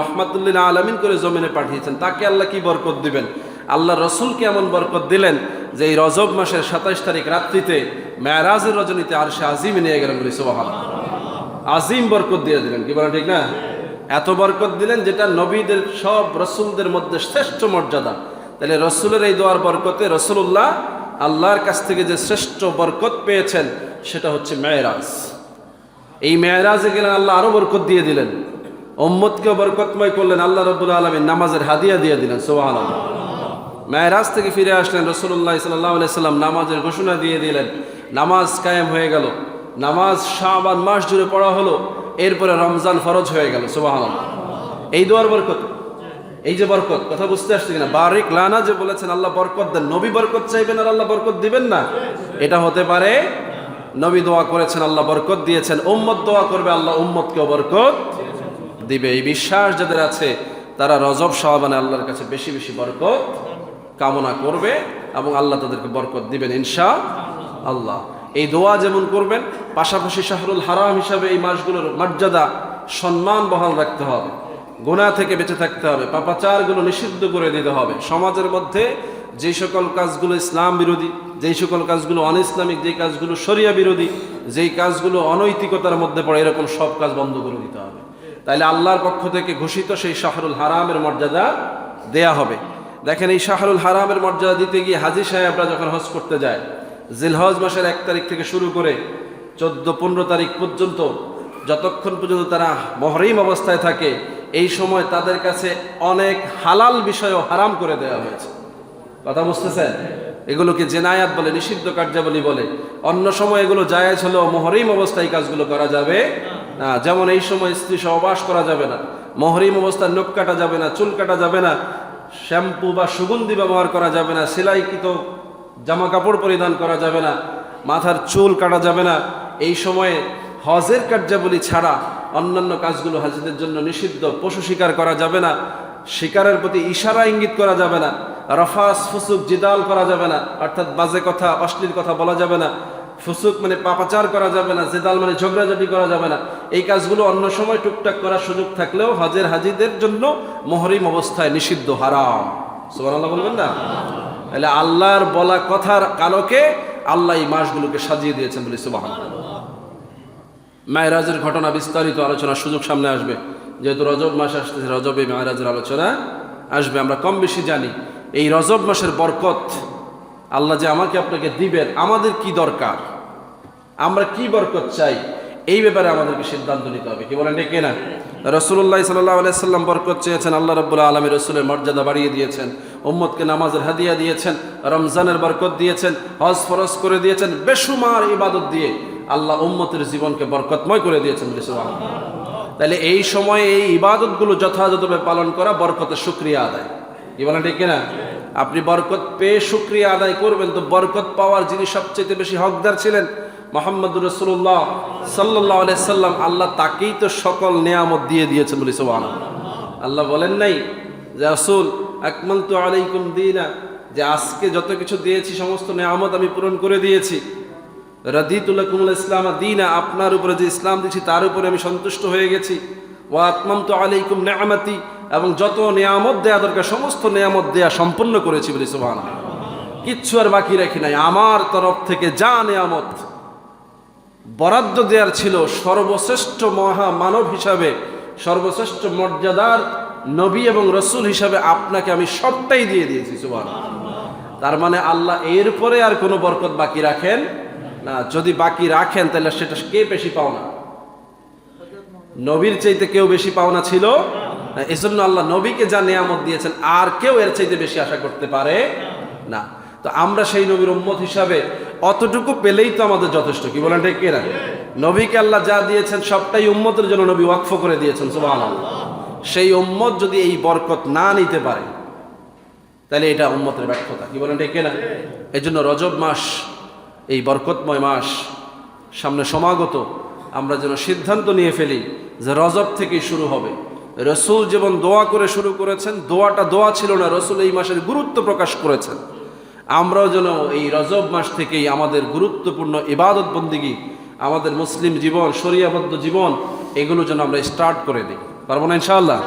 রহমাতুল্লিল আলমিন করে জমিনে পাঠিয়েছেন, তাকে আল্লাহ কি বরকত দিবেন? আল্লাহ রসুলকে এমন বরকত দিলেন যে এই রজব মাসের সাতাইশ তারিখ রাত্রিতে মেয়ারাজের রজনীতে আর সে আজিম নিয়ে গেলেন বলি আজিম বরকত দিয়ে দিলেন, কি বলেন ঠিক না? এত বরকত দিলেন যেটা নবীদের, সব রসুলদের মধ্যে শ্রেষ্ঠ মর্যাদা। তাহলে রসুলের এই দোয়ার বরকতে রসুল্লাহ আল্লাহর কাছ থেকে যে শ্রেষ্ঠ বরকত পেয়েছেন, সেটা হচ্ছে মেয়রাজ এই মেয়রাজে গেলেন, আল্লাহ আরও বরকত দিয়ে দিলেন। ওম্মদকে বরকতময় করলেন আল্লাহ রব্বুল আলমী নামাজের হাদিয়া দিয়ে দিলেন সোহান মেয়রাজ থেকে ফিরে আসলেন রসুল্লাহ সাল্লাহ সাল্লাম নামাজের ঘোষণা দিয়ে দিলেন, নামাজ কায়েম হয়ে গেল, নামাজ শাহবান মাস জুড়ে পড়া হলো, এরপরে রমজান ফরজ হয়ে গেল সোহান এই দোয়ার বরকত, এই যে বরকত, কথা বুঝতে আসছে কিনা? বারিক লানা যে বলেছেন, আল্লাহ বরকত দেন, নবী বরকত চাইবেন আর আল্লাহ বরকত দিবেন না। এটা হতে পারে, নবী দোয়া করেছেন, আল্লাহ বরকত দিয়েছেন, উম্মত দোয়া করবে, আল্লাহ উম্মতকেও বরকত দিবে। এই বিশ্বাস যাদের আছে, তারা রজব শাহবানে আল্লাহর কাছে বেশি বেশি বরকত কামনা করবে এবং আল্লাহ তাদেরকে বরকত দিবেন ইনশা আল্লাহ এই দোয়া যেমন করবেন, পাশাপাশি শাহরুল হারাম হিসাবে এই মাসগুলোর মর্যাদা, সম্মান বহাল রাখতে হবে। গুণা থেকে বেঁচে থাকতে হবে, পাপাচারগুলো নিষিদ্ধ করে দিতে হবে। সমাজের মধ্যে যে সকল কাজগুলো ইসলাম বিরোধী, যেই সকল কাজগুলো অন ইসলামিক যেই কাজগুলো শরিয়া বিরোধী, যেই কাজগুলো অনৈতিকতার মধ্যে পড়ে, এরকম সব কাজ বন্ধ করে দিতে হবে। তাইলে আল্লাহর পক্ষ থেকে ঘোষিত সেই শাহরুল হারামের মর্যাদা দেয়া হবে। দেখেন এই শাহরুল হারামের মর্যাদা দিতে গিয়ে হাজি সাহেবরা যখন হজ করতে যায়, জিলহজ মাসের এক তারিখ থেকে শুরু করে চোদ্দ, পনেরো তারিখ পর্যন্ত যতক্ষণ পর্যন্ত তারা মহরিম অবস্থায় থাকে, এই সময় তাদের কাছে অনেক হালাল বিষয়ও হারাম করে দেওয়া হয়েছে। কথা বুঝতেছেন? এগুলোকে জেনায়াত বলে, নিষিদ্ধ কার্যাবলী বলে। অন্য সময় এগুলো জায়েজ হলেও মহরিম অবস্থায় কাজগুলো করা যাবে যেমন এই সময় স্ত্রী সহবাস করা যাবে না মহরিম অবস্থায় নখ কাটা যাবে না চুল কাটা যাবে না শ্যাম্পু বা সুগন্ধি ব্যবহার করা যাবে না সেলাইকৃত জামা কাপড় পরিধান করা যাবে না মাথার চুল কাটা যাবে না এই সময়ে হজের কার্যাবলী ছাড়া অন্যান্য কাজগুলো হাজিদের জন্য নিষিদ্ধ পশু শিকার করা যাবে না শিকারের প্রতি ইশারা ইঙ্গিত করা যাবে না রফাস ফুসুক জিদাল করা যাবে না অর্থাৎ বাজে কথা অশ্লীল কথা বলা যাবে না ফুসুক মানে পাপাচার করা যাবে না, জেদাল মানে ঝগড়াঝাটি করা যাবে না। এই কাজগুলো অন্য সময় টুকটাক করার সুযোগ থাকলেও হজের হাজিদের জন্য মহরিম অবস্থায় নিষিদ্ধ, হারাম। সুবান আল্লাহ বলবেন না? তাহলে আল্লাহর বলা কথার কালকে আল্লাহ এই মাসগুলোকে সাজিয়ে দিয়েছেন বলে সুবাহ মায়রাজের ঘটনা বিস্তারিত আলোচনার সুযোগ সামনে আসবে। যেহেতু রজব মাস আসতেছে, রজবে মায়রাজের আলোচনা আসবে, আমরা কম বেশি জানি। এই রজব মাসের বরকত আল্লাহ যে আমাকে আপনাকে দিবেন, আমাদের কি দরকার? আমরা কি বরকত চাই? এই ব্যাপারে আমাদেরকে সিদ্ধান্ত নিতে হবে। কি বলেন, ঠিক না রসুল্লাহ সাল্লাহ আলাইসাল্লাম বরকত চেয়েছেন, আল্লাহ রব্বুল্লাহ আলমী রসুলের মর্যাদা বাড়িয়ে দিয়েছেন উম্মদকে নামাজের হাদিয়া দিয়েছেন, রমজানের বরকত দিয়েছেন, হজ ফরজ করে দিয়েছেন বেসুমার ইবাদত দিয়ে আল্লাহ উম্মতের জীবনকে বরকতময় করে দিয়েছেন তাহলে এই সময়ে এই ইবাদতগুলো যথাযথভাবে পালন করা বরকতের সুক্রিয়া আদায়। কি বলেন, ঠিক কিনা? আপনি বরকত পেয়ে সুক্রিয়া আদায় করবেন, তো বরকত পাওয়ার যিনি সবচেয়ে বেশি হকদার ছিলেন মোহাম্মদ রসুল্লাহ সাল্লাহ সাল্লাম, আল্লাহ তাকেই তো সকল নেয়ামত দিয়ে দিয়েছেন বলি সোহান আল্লাহ বলেন নাই যে আসুল আকমল তো আলাইকুম দিনা, যে আজকে যত কিছু দিয়েছি, সমস্ত নেয়ামত আমি পূরণ করে দিয়েছি। রাদিতুল্লাহ কুমুল ইসলাম দিনা, আপনার উপরে যে ইসলাম দিয়েছি, তার উপরে আমি সন্তুষ্ট হয়ে গেছি। ও আত্মাম তো আলাইকুম নেয়ামাতি, এবং যত নেয়ামত দেয়া দরকার, সমস্ত নেয়ামত দেয়া সম্পন্ন করেছি বলি সোহান কিচ্ছু আর বাকি রাখি নাই। আমার তরফ থেকে যা নেয়ামত বরাদ্দ দেওয়ার ছিল সর্বশ্রেষ্ঠ মহা মানব হিসাবে, সর্বশ্রেষ্ঠ মর্যাদার নবী এবং রসুল হিসাবে আপনাকে আমি সবটাই দিয়ে দিয়েছি সুবান তার মানে আল্লাহ এরপরে আর কোনো বরকত বাকি রাখেন না। যদি বাকি রাখেন, তাহলে সেটা কে বেশি পাওনা? নবীর চাইতে কেউ বেশি পাওনা ছিল এই জন্য আল্লাহ নবীকে যা নিয়ামত দিয়েছেন, আর কেউ এর চাইতে বেশি আশা করতে পারে না। তো আমরা সেই নবীর উম্মত হিসাবে অতটুকু পেলেই তো আমাদের যথেষ্ট। কি বলেন ঠিক কিনা? নবীকে আল্লাহ যা দিয়েছেন, সবটাই উম্মতের জন্য নবী ওয়াকফ করে দিয়েছেন সুবাহ সেই উম্মত যদি এই বরকত না নিতে পারে, তাহলে এটা উম্মতের ব্যর্থতা। কি বলেন ঠিক কিনা? এই জন্য রজব মাস, এই বরকতময় মাস, সামনে সমাগত, আমরা যেন সিদ্ধান্ত নিয়ে ফেলি যে রজব থেকেই শুরু হবে। রসুল যেমন দোয়া করে শুরু করেছেন, দোয়াটা দোয়া ছিল না, রসুল এই মাসের গুরুত্ব প্রকাশ করেছেন। আমরাও যেন এই রজব মাস থেকেই আমাদের গুরুত্বপূর্ণ ইবাদত বন্দিগি, আমাদের মুসলিম জীবন, শরিয়াবদ্ধ জীবন, এগুলো যেন আমরা স্টার্ট করে দিই। পারব না ইনশাআল্লাহ?